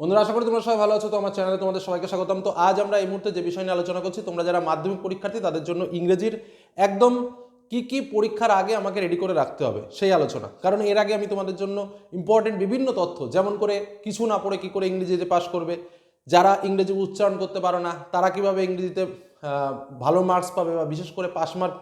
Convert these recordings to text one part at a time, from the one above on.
বন্ধুরা, আশা করি তোমরা সবাই ভালো আছো। তো আমার চ্যানেলে তোমাদের সবাইকে স্বাগতম। তো আজ আমরা এই মুহূর্তে যে বিষয় নিয়ে আলোচনা করছি, তোমরা যারা মাধ্যমিক পরীক্ষার্থী, তাদের জন্য ইংরেজির একদম কি কি পরীক্ষার আগে আমাকে রেডি করে রাখতে হবে, সেই আলোচনা। কারণ এর আগে আমি তোমাদের জন্য ইম্পর্টেন্ট বিভিন্ন তথ্য, যেমন করে কিছু না পড়ে কি করে ইংরেজিতে পাশ করবে, যারা ইংরেজি উচ্চারণ করতে পারো না, তারা কীভাবে ইংরেজিতে ভালো মার্কস পাবে বা বিশেষ করে পাস মার্ক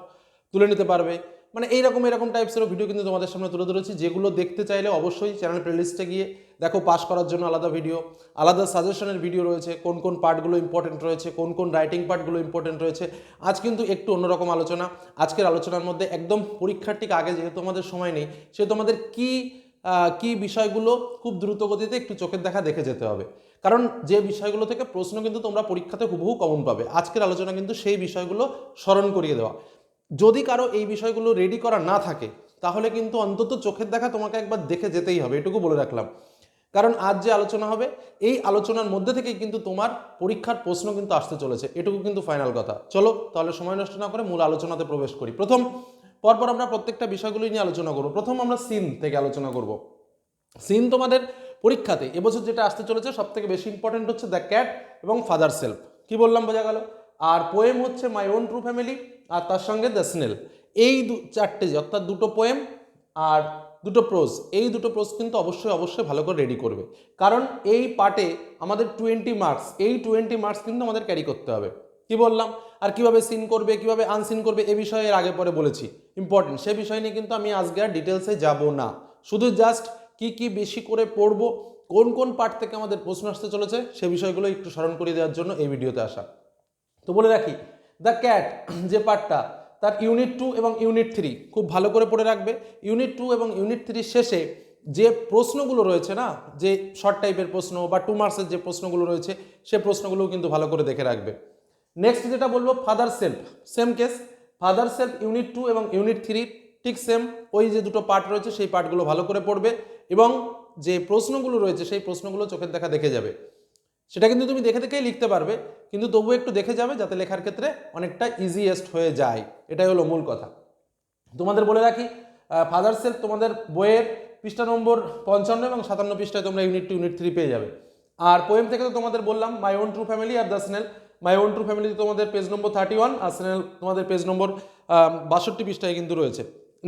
তুলে নিতে পারবে মানে এইরকম, এরকম টাইপসেরও ভিডিও কিন্তু তোমাদের সামনে তুলে ধরেছি, যেগুলো দেখতে চাইলে অবশ্যই চ্যানেল প্লেলিস্টে গিয়ে দেখো পাস করার জন্য আলাদা ভিডিও আলাদা সাজেশনের ভিডিও রয়েছে, কোন কোন পার্টগুলো ইম্পর্টেন্ট রয়েছে, কোন কোন রাইটিং পার্টগুলো ইম্পর্টেন্ট রয়েছে। আজ কিন্তু একটু অন্যরকম আলোচনা, আজকের আলোচনার মধ্যে একদম পরীক্ষার ঠিক আগে যেহেতু আমাদের সময় নেই সেহেতু আমাদের কি কি বিষয়গুলো খুব দ্রুত গতিতে একটু চোখের দেখা দেখে যেতে হবে। কারণ যে বিষয়গুলো থেকে প্রশ্ন কিন্তু তোমরা পরীক্ষাতে হুবহু কমন পাবে। আজকের আলোচনা কিন্তু সেই বিষয়গুলো স্মরণ করিয়ে দেওয়া। যদি কারও এই বিষয়গুলো রেডি করা না থাকে, তাহলে কিন্তু অন্তত চোখের দেখা তোমাকে একবার দেখে যেতেই হবে, এটুকু বলে রাখলাম। কারণ আজ যে আলোচনা হবে, এই আলোচনার মধ্যে থেকেই কিন্তু তোমার পরীক্ষার প্রশ্ন কিন্তু আসতে চলেছে, এটুকু কিন্তু ফাইনাল কথা। চলো, তাহলে সময় নষ্ট না করে মূল আলোচনাতে প্রবেশ করি। প্রথম, পরপর আমরা প্রত্যেকটা বিষয়গুলোই নিয়ে আলোচনা করব। প্রথম আমরা সিন থেকে আলোচনা করব। সিন তোমাদের পরীক্ষাতে, এবছর যেটা আসতে চলেছে সব থেকে বেশি ইম্পর্টেন্ট হচ্ছে দ্য ক্যাট এবং ফাদার সেলফ কি বললাম, বোঝা গেল? আর পোয়েম হচ্ছে মাই ওন ট্রু ফ্যামিলি আর তার সঙ্গে দ্য স্নেল। এই দু চারটে অর্থাৎ দুটো পোয়েম আর দুটো প্রোজ এই দুটো প্রোজ কিন্তু অবশ্যই অবশ্যই ভালো করে রেডি করবে। কারণ এই পার্টে আমাদের টোয়েন্টি মার্কস এই টোয়েন্টি মার্কস কিন্তু আমাদের ক্যারি করতে হবে। কি বললাম? আর কীভাবে সিন করবে, কীভাবে আনসিন করবে, এ বিষয়ে এর আগে পরে বলেছি। ইম্পর্টেন্ট সে বিষয় নিয়ে কিন্তু আমি আজকে আর ডিটেলসে যাব না। শুধু জাস্ট কি কি বেশি করে পড়ব, কোন কোন পার্ট থেকে আমাদের প্রশ্ন আসতে চলেছে, সে বিষয়গুলো একটু স্মরণ করিয়ে দেওয়ার জন্য এই ভিডিওতে আসা। তো বলে রাখি দ্য ক্যাট যে পার্টটা, তার ইউনিট টু এবং ইউনিট থ্রি খুব ভালো করে পড়ে রাখবে। ইউনিট টু এবং ইউনিট থ্রির শেষে যে প্রশ্নগুলো রয়েছে না, যে শর্ট টাইপের প্রশ্ন বা টু মার্কসের যে প্রশ্নগুলো রয়েছে, সে প্রশ্নগুলোও কিন্তু ভালো করে দেখে রাখবে। নেক্সট যেটা বলব father self same case father self unit two এবং ইউনিট থ্রি ঠিক সেম ওই যে দুটো পার্ট রয়েছে, সেই পার্টগুলো ভালো করে পড়বে এবং যে প্রশ্নগুলো রয়েছে, সেই প্রশ্নগুলো চোখের দেখা দেখে যাবে। সেটা কিন্তু তুমি দেখে দেখেই লিখতে পারবে, কিন্তু তবুও একটু দেখে যাবে যাতে লেখার ক্ষেত্রে অনেকটা ইজিয়েস্ট হয়ে যায়। এটাই হলো মূল কথা। তোমাদের বলে রাখি ফাদার সেলফ তোমাদের বইয়ের পৃষ্ঠা নম্বর পঞ্চান্ন এবং সাতান্ন পৃষ্ঠায় তোমরা ইউনিট টু ইউনিট থ্রি পেয়ে যাবে। আর পোয়েম থেকে তো তোমাদের বললাম my own true family R the snail my own true family তোমাদের পেজ নম্বর থার্টি ওয়ান আর স্নেল তোমাদের পেজ নম্বর বাষট্টি পৃষ্ঠায় কিন্তু রয়েছে।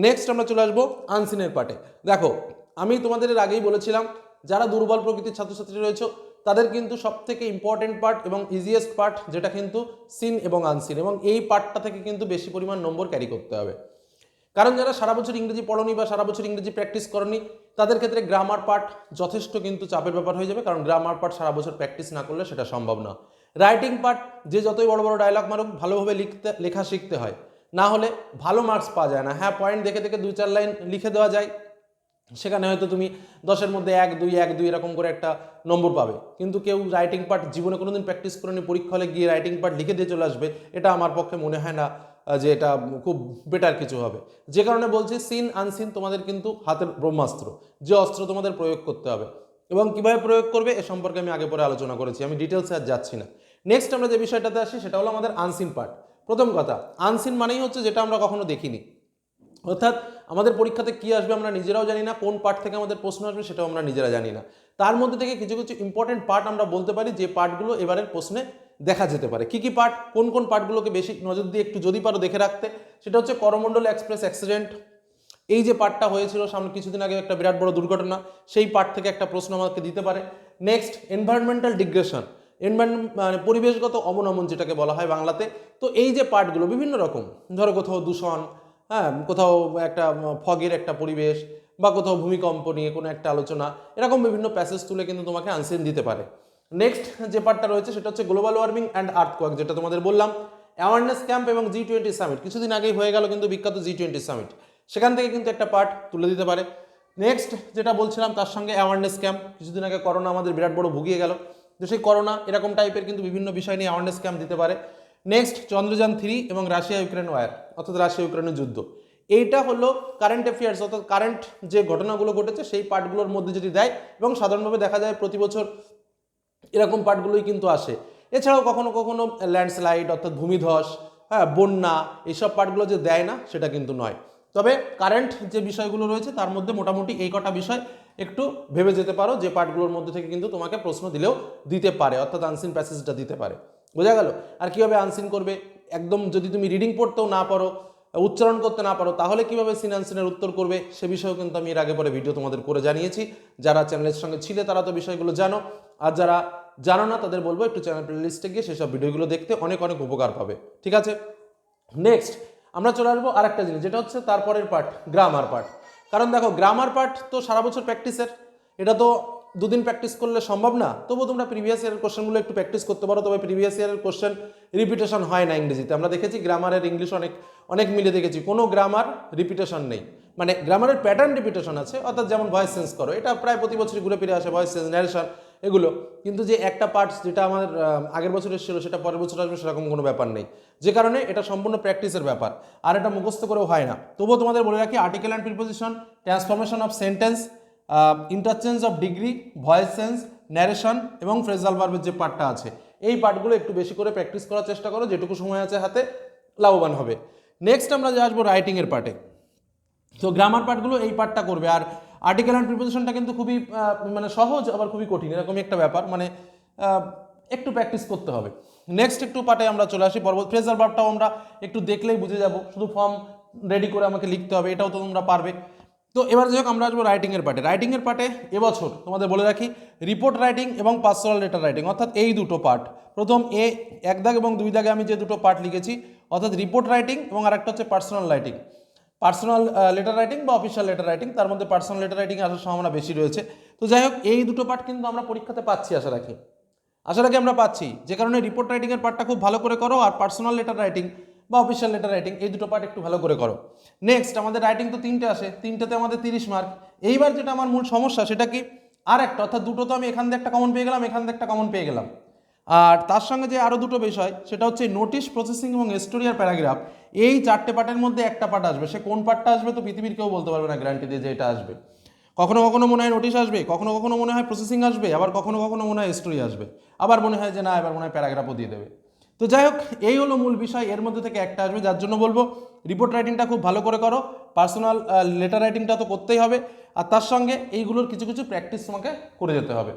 নেক্সট আমরা চলে আসব আনসিনের পার্টে দেখো, আমি তোমাদের আগেই বলেছিলাম, যারা দুর্বল প্রকৃতির ছাত্রছাত্রী রয়েছে তাদের কিন্তু সব থেকে ইম্পর্টেন্ট পার্ট এবং ইজিয়েস্ট পার্ট যেটা কিন্তু সিন এবং আনসিন এবং এই পার্টটা থেকে কিন্তু বেশি পরিমাণ নম্বর ক্যারি করতে হবে। কারণ যারা সারা বছর ইংরেজি পড়নি বা সারা বছর ইংরেজি প্র্যাকটিস করনি, তাদের ক্ষেত্রে গ্রামার পার্ট যথেষ্ট কিন্তু চাপের ব্যাপার হয়ে যাবে, কারণ গ্রামার পার্ট সারা বছর প্র্যাকটিস না করলে সেটা সম্ভব না। রাইটিং পার্ট যে যতই বড় বড় ডায়লগ মারুক, ভালোভাবে লিখতে, লেখা শিখতে হয়। না হলে ভালো মার্কস পাওয়া যায় না। হ্যাঁ পয়েন্ট দেখে দেখে দু চার লাইন লিখে দেওয়া যায়। সেখানে হয়তো তুমি দশের মধ্যে এক, দুই এক, দুই এরকম করে একটা নম্বর পাবে। কিন্তু কেউ রাইটিং পার্ট জীবনে কোনোদিন প্র্যাকটিস করেনি, পরীক্ষা হলে গিয়ে রাইটিং পার্ট লিখে দিয়ে চলে আসবে, এটা আমার পক্ষে মনে হয় না যে এটা খুব বেটার কিছু হবে। যে কারণে বলছি সিন আনসিন তোমাদের কিন্তু হাতের ব্রহ্মাস্ত্র, যে অস্ত্র তোমাদের প্রয়োগ করতে হবে। এবং কীভাবে প্রয়োগ করবে, এ সম্পর্কে আমি আগে পরে আলোচনা করেছি, আমি ডিটেলসে আর যাচ্ছি না। নেক্সট আমরা যে বিষয়টাতে আসি, সেটা হলো আমাদের আনসিন পার্ট প্রথম কথা আনসিন মানেই হচ্ছে যেটা আমরা কখনো দেখিনি। অর্থাৎ আমাদের পরীক্ষাতে কি আসবে আমরা নিজেরাও জানি না, কোন পার্ট থেকে আমাদের প্রশ্ন আসবে সেটাও আমরা নিজেরা জানি না। তার মধ্যে থেকে কিছু কিছু ইম্পর্টেন্ট পার্ট আমরা বলতে পারি যে পার্টগুলো এবারের প্রশ্নে দেখা যেতে পারে। কি কি পার্ট কোন কোন পার্টগুলোকে বেশি নজর দিয়ে একটু যদি পারো দেখে রাখতে, সেটা হচ্ছে করমণ্ডল এক্সপ্রেস অ্যাক্সিডেন্ট এই যে পার্টটা হয়েছিল সামনে কিছুদিন আগে একটা বিরাট বড় দুর্ঘটনা, সেই পার্ট থেকে একটা প্রশ্ন আমাকে দিতে পারে। নেক্সট এনভায়রনমেন্টাল ডিগ্রেশন মানে পরিবেশগত অবনমন যেটাকে বলা হয় বাংলাতে। তো এই যে পার্টগুলো বিভিন্ন রকম, ধরো কোথাও দূষণ হ্যাঁ কোথাও একটা ফগের একটা পরিবেশ বা কোথাও ভূমিকম্প নিয়ে কোনো একটা আলোচনা, এরকম বিভিন্ন প্যাসেজ তুলে কিন্তু তোমাকে আনসেন দিতে পারে। নেক্সট যে পার্টটা রয়েছে, সেটা হচ্ছে গ্লোবাল ওয়ার্মিং অ্যান্ড আর্থকোয়াক যেটা তোমাদের বললাম অ্যাওয়ারনেস ক্যাম্প এবং জি টোয়েন্টি সামিট কিছুদিন আগেই হয়ে গেল কিন্তু বিখ্যাত জি টোয়েন্টি সামিট সেখান থেকে কিন্তু একটা পার্ট তুলে দিতে পারে। নেক্সট যেটা বলছিলাম, তার সঙ্গে অ্যাওয়ারনেস ক্যাম্প কিছুদিন আগে করোনা আমাদের বিরাট বড় ভুগিয়ে গেল। তো সেই করোনা এরকম টাইপের কিন্তু বিভিন্ন বিষয় নিয়ে অ্যাওয়ারনেস ক্যাম্প দিতে পারে। নেক্সট চন্দ্রযান থ্রি এবং রাশিয়া ইউক্রেন ওয়ার অর্থাৎ রাশিয়া ইউক্রেনের যুদ্ধ। এইটা হলো কারেন্ট অ্যাফেয়ার্স অর্থাৎ কারেন্ট যে ঘটনাগুলো ঘটেছে, সেই পার্টগুলোর মধ্যে যদি দেয় এবং সাধারণভাবে দেখা যায় প্রতি বছর এরকম পার্টগুলোই কিন্তু আসে। এছাড়াও কখনো কখনো ল্যান্ডস্লাইড অর্থাৎ ভূমিধস হ্যাঁ বন্যা এইসব পার্টগুলো যে দেয় না, সেটা কিন্তু নয়। তবে কারেন্ট যে বিষয়গুলো রয়েছে, তার মধ্যে মোটামুটি এই কটা বিষয় একটু ভেবে যেতে পারো, যে পার্টগুলোর মধ্যে থেকে কিন্তু তোমাকে প্রশ্ন দিলেও দিতে পারে, অর্থাৎ আনসিন প্যাসেজটা দিতে পারে। বোঝা গেল? আর কীভাবে আনসিন করবে? একদম যদি তুমি রিডিং পড়তেও না পারো, উচ্চারণ করতে না পারো, তাহলে কীভাবে সিন আনসিনের উত্তর করবে? সে বিষয়েও কিন্তু আমি এর আগে পরে ভিডিও তোমাদের করে জানিয়েছি। যারা চ্যানেলের সঙ্গে ছিলে, তারা তো বিষয়গুলো জানো। আর যারা জানো না, তাদের বলব একটু চ্যানেল প্লেলিস্টে গিয়ে সেসব ভিডিওগুলো দেখতে অনেক অনেক উপকার পাবে। ঠিক আছে? নেক্সট আমরা চলে আসব আরেকটা জিনিস, যেটা হচ্ছে তারপরের পার্ট গ্রামার পার্ট কারণ দেখো গ্রামার পার্ট তো সারা বছর প্র্যাকটিসের এটা তো দুদিন প্র্যাকটিস করলে সম্ভব না? তবুও তোমরা প্রিভিয়াস ইয়ারের কোশ্চেনগুলো একটু প্র্যাকটিস করতে পারো, তবে প্রিভিয়াস ইয়ারের কোশ্চেন রিপিটেশন হয় না ইংরেজিতে। আমরা দেখেছি গ্রামারের ইংলিশ অনেক অনেক মিলে দেখেছি। কোনো গ্রামার রিপিটেশন নেই। মানে গ্রামারের প্যাটার্ন রিপিটেশন আছে, অর্থাৎ যেমন ভয়েস চেঞ্জ করো, এটা প্রায় প্রতি বছরই ঘুরে ফিরে আসে ভয়েস চেঞ্জ ন্যারেশন এগুলো। কিন্তু যে একটা পার্টস যেটা আমার আগের বছর এসেছিল, সেটা পরের বছর আসবে, সেরকম কোনো ব্যাপার নেই। যে কারণে এটা সম্পূর্ণ প্র্যাকটিসের ব্যাপার। আর এটা মুখস্থ করেও হয় না। তবুও তোমাদের বলে রাখি article and preposition transformation of sentence interchange of degree voice sense narration এবং ফ্রেজাল ভার্বের যে পার্টটা আছে, এই পার্টগুলো একটু বেশি করে প্র্যাকটিস করার চেষ্টা করো, যেটুকু সময় আছে হাতে, লাভবান হবে। নেক্সট আমরা যে আসব রাইটিংয়ের পার্টে তো গ্রামার পার্টগুলো এই পার্টটা করবে, আর আর্টিকেল অ্যান্ড প্রিপোজিশনটা কিন্তু খুবই মানে সহজ, আবার খুবই কঠিন, এরকমই একটা ব্যাপার মানে একটু প্র্যাকটিস করতে হবে। নেক্সট একটু পার্টে আমরা চলে আসি পর্বত ফ্রেজার ভার্বটাও আমরা একটু দেখলেই বুঝে যাব, শুধু ফর্ম রেডি করে আমাকে লিখতে হবে, এটাও তো তোমরা পারবে। তো এবার যাই হোক, আমরা আসব রাইটিংয়ের পার্টে রাইটিংয়ের পার্টে এবছর তোমাদের বলে রাখি রিপোর্ট রাইটিং এবং পার্সোনাল লেটার রাইটিং অর্থাৎ এই দুটো পার্ট প্রথম এ, এক দাগ এবং দুই দাগে আমি যে দুটো পার্ট লিখেছি, অর্থাৎ রিপোর্ট রাইটিং এবং আরেকটা হচ্ছে personal writing personal letter writing বা অফিসিয়াল লেটার রাইটিং তার মধ্যে পার্সোনাল লেটার রাইটিং আসার সম্ভাবনা বেশি রয়েছে। তো যাই হোক, এই দুটো পার্ট কিন্তু আমরা পরীক্ষাতে পাচ্ছি, আশা রাখি। আশা রাখি আমরা পাচ্ছি। যে কারণে রিপোর্ট রাইটিংয়ের পার্টটা খুব ভালো করে করো, আর পার্সোনাল লেটার রাইটিং বা অফিসিয়াল লেটার রাইটিং এই দুটো পার্ট একটু ভালো করে করো। নেক্সট আমাদের রাইটিং তো তিনটে আসে, তিনটাতে আমাদের তিরিশ মার্ক এইবার যেটা আমার মূল সমস্যা, সেটা কি? আর একটা, অর্থাৎ দুটো তো আমি এখান থেকে একটা কমন পেয়ে গেলাম, এখান থেকে একটা কমন পেয়ে গেলাম। আর তার সঙ্গে যে আরও দুটো বিষয়, সেটা হচ্ছে নোটিশ প্রসেসিং এবং স্টোরিয়ার প্যারাগ্রাফ এই চারটে পার্টের মধ্যে একটা পার্ট আসবে। সে কোন পার্টটা আসবে তো পৃথিবীর কেউ বলতে পারবে না গ্যারান্টি দিয়ে যে এটা আসবে। কখনো কখনো মনে হয় নোটিশ আসবে, কখনো কখনো মনে হয় প্রসেসিং আসবে, আবার কখনো কখনো মনে হয় স্টোরি আসবে। আবার মনে হয় যে না, এবার মনে হয় প্যারাগ্রাফও দিয়ে দেবে। তো যাই হোক, এই হলো মূল বিষয়। এর মধ্যে থেকে একটা আসবে, যার জন্য বলব রিপোর্ট রাইটিংটা খুব ভালো করে করো। পার্সোনাল লেটার রাইটিংটা তো করতেই হবে। আর তার সঙ্গে এইগুলোর কিছু কিছু প্র্যাকটিস তোমাকে করে যেতে হবে।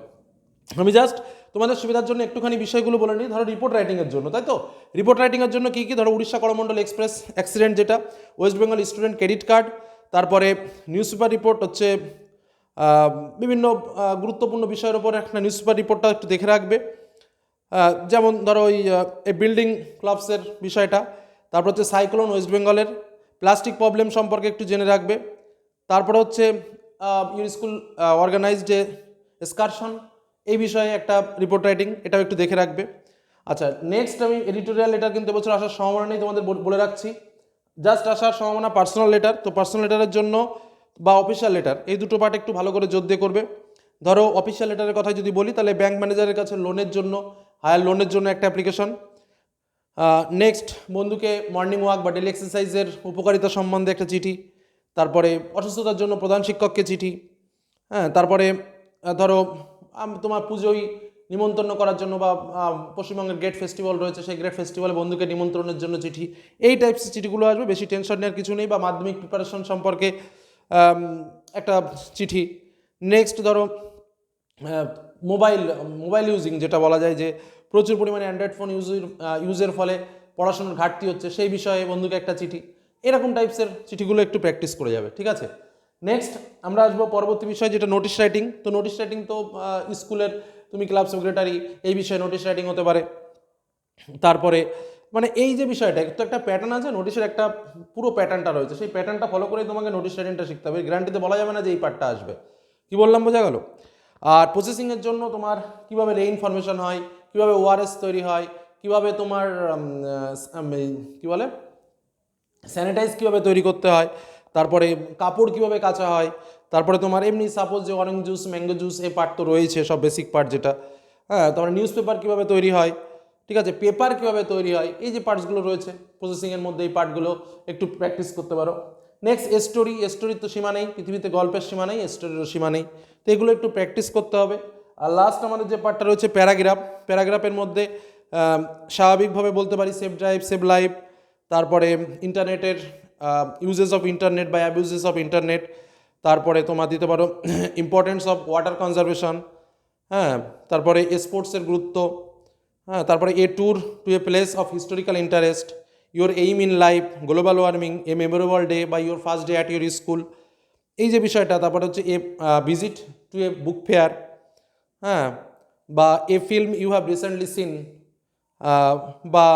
আমি জাস্ট তোমাদের সুবিধার জন্য একটুখানি বিষয়গুলো বলে নিই। ধরো রিপোর্ট রাইটিংয়ের জন্য, তাই তো? রিপোর্ট রাইটিংয়ের জন্য কী কী? ধরো উড়িষ্যা করমণ্ডল এক্সপ্রেস অ্যাক্সিডেন্ট যেটা West Bengal student credit card তারপরে নিউজ পেপার রিপোর্ট হচ্ছে বিভিন্ন গুরুত্বপূর্ণ বিষয়ের ওপর একটা নিউজ পেপার রিপোর্টটা একটু দেখে রাখবে। যেমন ধরো ওই এই বিল্ডিং ক্লাবসের বিষয়টা, তারপর হচ্ছে সাইক্লোন ওয়েস্ট বেঙ্গলের প্লাস্টিক প্রবলেম সম্পর্কে একটু জেনে রাখবে। তারপরে হচ্ছে your school organised day excursion এই বিষয়ে একটা রিপোর্ট রাইটিং এটাও একটু দেখে রাখবে। আচ্ছা নেক্সট আমি এডিটোরিয়াল লেটার কিন্তু এবছর আসার সম্ভাবনা নেই, তোমাদের বলে রাখছি। জাস্ট আসার সম্ভাবনা পার্সোনাল লেটার তো পার্সোনাল লেটারের জন্য বা অফিসিয়াল লেটার এই দুটো পার্ট একটু ভালো করে জোর দিয়ে করবে। ধরো অফিসিয়াল লেটারের কথা যদি বলি, তাহলে ব্যাংক ম্যানেজারের কাছে লোনের জন্য হায়ার লোনের জন্য একটা অ্যাপ্লিকেশন নেক্সট বন্ধুকে মর্নিং ওয়াক বা ডেলি এক্সারসাইজের উপকারিতা সম্বন্ধে একটা চিঠি। তারপরে অসুস্থতার জন্য প্রধান শিক্ষককে চিঠি। হ্যাঁ তারপরে ধরো তোমার পুজোয় নিমন্ত্রণ করার জন্য বা পশ্চিমবঙ্গের গ্রেট ফেস্টিভ্যাল রয়েছে, সেই গ্রেট ফেস্টিভ্যালে বন্ধুকে নিমন্ত্রণের জন্য চিঠি। এই টাইপস চিঠিগুলো আসবে, বেশি টেনশন নেওয়ার কিছু নেই বা মাধ্যমিক প্রিপারেশন সম্পর্কে একটা চিঠি। নেক্সট ধরো মোবাইল মোবাইল ইউজিং যেটা বলা যায় যে প্রচুর পরিমাণে অ্যান্ড্রয়েড ফোন ইউজের ইউজের ফলে পড়াশোনার ঘাটতি হচ্ছে। সেই বিষয়ে বন্ধুকে একটা চিঠি, এরকম টাইপসের চিঠিগুলো একটু প্র্যাকটিস করে যাবে, ঠিক আছে? নেক্সট আমরা আসব পরবর্তী বিষয় যেটা নোটিশ রাইটিং তো নোটিশ রাইটিং তো স্কুলের তুমি ক্লাব সেক্রেটারি এই বিষয়ে নোটিশ রাইটিং হতে পারে। তারপরে মানে এই যে বিষয়টা, তো একটা প্যাটার্ন আছে নোটিশের একটা পুরো প্যাটার্নটা রয়েছে। সেই প্যাটার্নটা ফলো করেই তোমাকে নোটিশ রাইটিংটা শিখতে হবে। গ্যারান্টিতে বলা যাবে না যে এই পার্টটা আসবে। কি বললাম, বোঝা গেল? আর প্রসেসিংয়ের জন্য তোমার কীভাবে রে ইনফরমেশন হয়, কীভাবে ওআরএস তৈরি হয়, কীভাবে তোমার কি বলে? স্যানিটাইজ কীভাবে তৈরি করতে হয়, তারপরে কাপড় কীভাবে কাচা হয়, তারপরে তোমার এমনি সাপোজ যে অরেঞ্জ জুস ম্যাঙ্গো জুস এই পার্ট তো রয়েছে, সব বেসিক পার্ট যেটা। হ্যাঁ তারপরে নিউজ পেপার কীভাবে তৈরি হয়, ঠিক আছে? পেপার কীভাবে তৈরি হয়, এই যে পার্টসগুলো রয়েছে প্রসেসিংয়ের মধ্যে এই পার্টগুলো একটু প্র্যাকটিস করতে পারো। নেক্সট স্টোরি স্টোরির তো সীমা নেই, পৃথিবীতে গল্পের সীমা নেই স্টোরিরও সীমা নেই। তো এগুলো একটু প্র্যাকটিস করতে হবে। আর লাস্ট আমাদের যে পার্টটা রয়েছে, প্যারাগ্রাফ। প্যারাগ্রাফের মধ্যে স্বাভাবিকভাবে বলতে পারি সেভ ড্রাইভ সেভ লাইফ তারপরে ইন্টারনেটের ইউজেস অফ ইন্টারনেট বা অ্যাবিউজেস অফ ইন্টারনেট তারপরে তোমার দিতে পারো ইম্পর্টেন্স অফ ওয়াটার কনজারভেশন হ্যাঁ তারপরে স্পোর্টসের গুরুত্ব হ্যাঁ তারপরে a tour to a place of historical interest your aim in life global warming a memorable day বা your first day at your school এই যে বিষয়টা, তারপরে হচ্ছে a visit to a book fair হ্যাঁ বা a film you have recently seen বা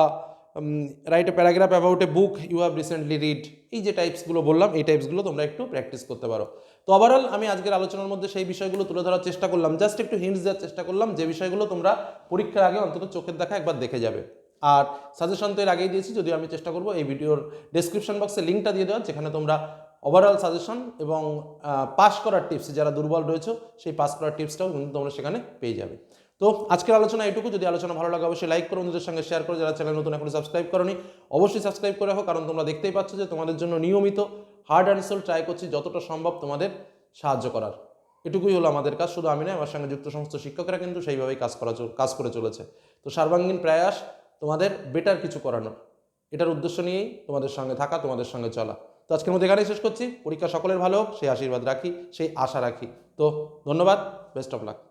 write a paragraph about a book you have recently read এই যে টাইপসগুলো বললাম, এই টাইপসগুলো তোমরা একটু প্র্যাকটিস করতে পারো। তো ওভারঅল আমি আজকের আলোচনার মধ্যে সেই বিষয়গুলো তুলে ধরার চেষ্টা করলাম। জাস্ট একটু হিন্টস দেওয়ার চেষ্টা করলাম, যে বিষয়গুলো তোমরা পরীক্ষার আগে অন্তত চোখের দেখা একবার দেখে যাবে। আর সাজেশন তো এর আগেই দিয়েছি, যদিও আমি চেষ্টা করব এই ভিডিওর ডেসক্রিপশন বক্সে লিঙ্কটা দিয়ে দেওয়ার, যেখানে তোমরা ওভারঅল সাজেশন এবং পাস করার টিপস যারা দুর্বল রয়েছে, সেই পাস করার টিপসটাও কিন্তু তোমরা সেখানে পেয়ে যাবে। তো আজকের আলোচনা এটুকু, যদি আলোচনা ভালো লাগে অবশ্যই লাইক করো বন্ধুদের সঙ্গে শেয়ার করো, যারা চ্যানেল নতুন এখন সাবস্ক্রাইব করনি, অবশ্যই সাবস্ক্রাইব করে রাখো, কারণ তোমরা দেখতেই পাচ্ছ যে তোমাদের জন্য নিয়মিত হার্ড অ্যান্ড সোল ট্রাই করছি, যতটা সম্ভব তোমাদের সাহায্য করার। এটুকুই হলো আমাদের কাজ, শুধু আমি নয়, আমার সঙ্গে যুক্ত সমস্ত শিক্ষকরা কিন্তু সেইভাবেই কাজ করা কাজ করে চলেছে। তো সর্বাঙ্গীন প্রয়াস তোমাদের বেটার কিছু করানো। এটার উদ্দেশ্য নিয়েই তোমাদের সঙ্গে থাকা, তোমাদের সঙ্গে চলা। তো আজকের মধ্যে এখানেই শেষ করছি। পরীক্ষা সকলের ভালো হোক, সেই আশীর্বাদ রাখি, সেই আশা রাখি। তো ধন্যবাদ বেস্ট অফ লাক